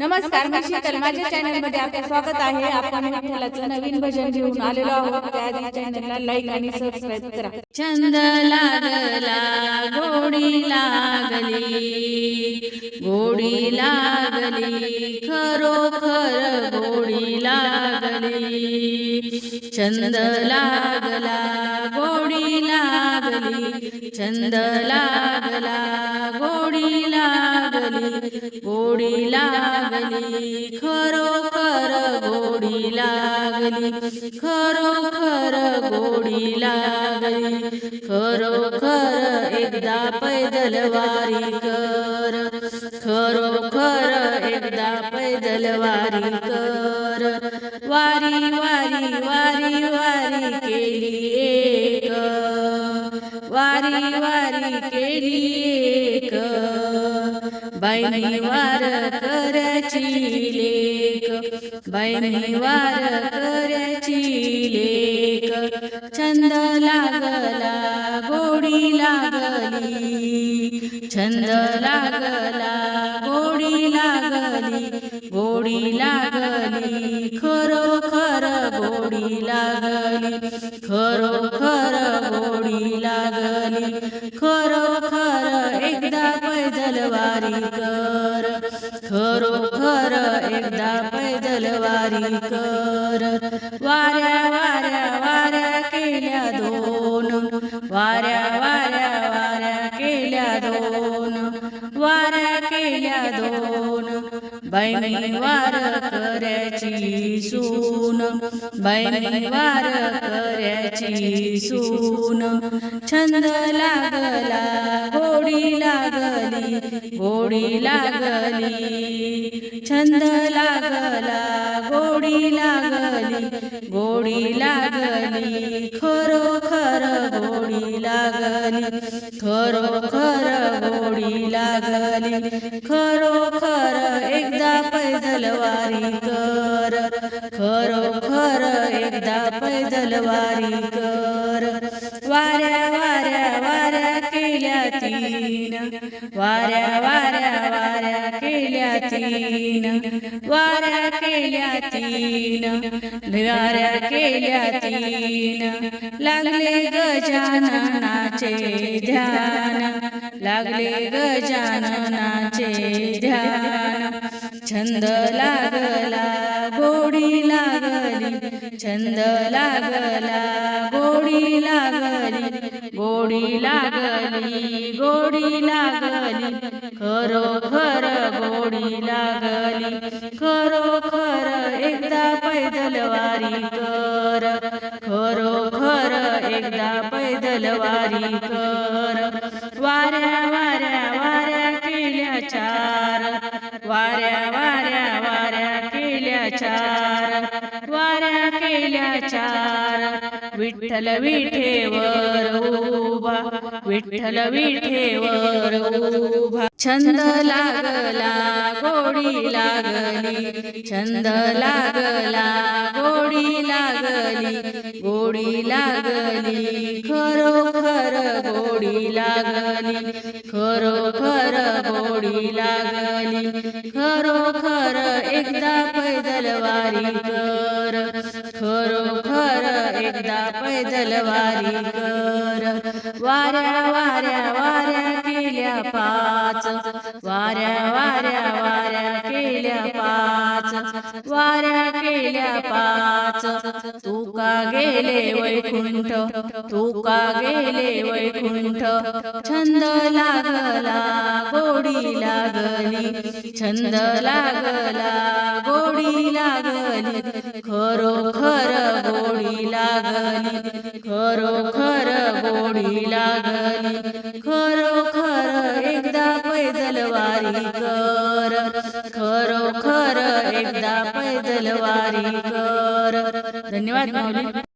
नमस्कार माझ्या चॅनलमध्ये आपले स्वागत आहे. आपण विठ्ठलाचं नवीन भजन घेऊन आलेलो आहोत. त्याआधी चॅनलला लाईक आणि सबस्क्राईब करा. छंद लागला गोडी लागली. गोडी लागली खरोखर गोडी लागली. छंद लागला गोडी लागली. छंद लागला लागली गोडी लागली खरोखर गोडी लागली खरोखर गोडी लागली. खरोखर एकदा पैदल वारी कर खरोखर एकदा पैदल वारी कर. वारी वारी वारी वारी केली एक. वारी वारी केली एक वार करायची लेक बाई वार करायची लेक छंद लागला गोडी लागली. छंद लागला गोडी लागली. गोडी लागली खरोखर गोडी लागली. खरोखर गोडी लागली. खरोखर पैदलवारी वारी कर खरोखर एकदा पैदल वारी कर वाऱ्या वाऱ्या वाऱ्या केल्या दोन. वाऱ्या वाऱ्या वाऱ्या केल्या दोन. वाऱ्या केल्या दोन. बाई वार करायची सून बाई वार करायची सून छंद लागला गोडी लागली गोडी लागली छंद लागला गोडी लागली गोडी लागली खरोखर गोडी लागली खरोखर गोडी लागली खरोखर एकदा पैदल वारी कर खरोखर एकदा पैदल वारी कर वाऱ्या वाऱ्या वाऱ्या केल्या तीन. वाऱ्या वाऱ्या वाऱ्या केल्या तीन. वाऱ्या केल्या तीन. वाऱ्या केल्या तीन. लागले गजाननाचे ध्यान. लागले गजाननाचे ध्यान. छंद लागला गोडी लागली. छंद लागला गोडी लागली. गोडी लागली गोडी लागली. खरोखर गोडी लागली. खरोखर एकदा पैदल वारी कर. खरोखर एकदा पैदल वारी कर. वाऱ्या वाऱ्या चार. वाऱ्या वाऱ्या वाऱ्या केल्या चार. वाऱ्या केल्या चार. विठ्ठल विठेवर उभा विठ्ठल विठेवर उभा छंद लागला गोडी लागली. छंद लागला गोडी लागली. गोडी लागली. खरोखर गोडी लागली. खरोखर गोडी लागली. खरोखर एकदा पैदल वारी कर. खरोखर एकदा पैदल वारी कर. वाऱ्या वाऱ्या वाऱ्या केल्या पाच. वाऱ्या वाऱ्या वाऱ्या केल्या पाच. वाऱ्या केल्या पाच. तुका गेले वैकुंठ तुका गेले वैकुंठ. छंद लागला गोडी लागली. छंद लागला गोडी लागली. खरो पैदलवारी पैदल वारी कर खरोखर एकदा पैदल वारी कर धन्यवाद माऊली.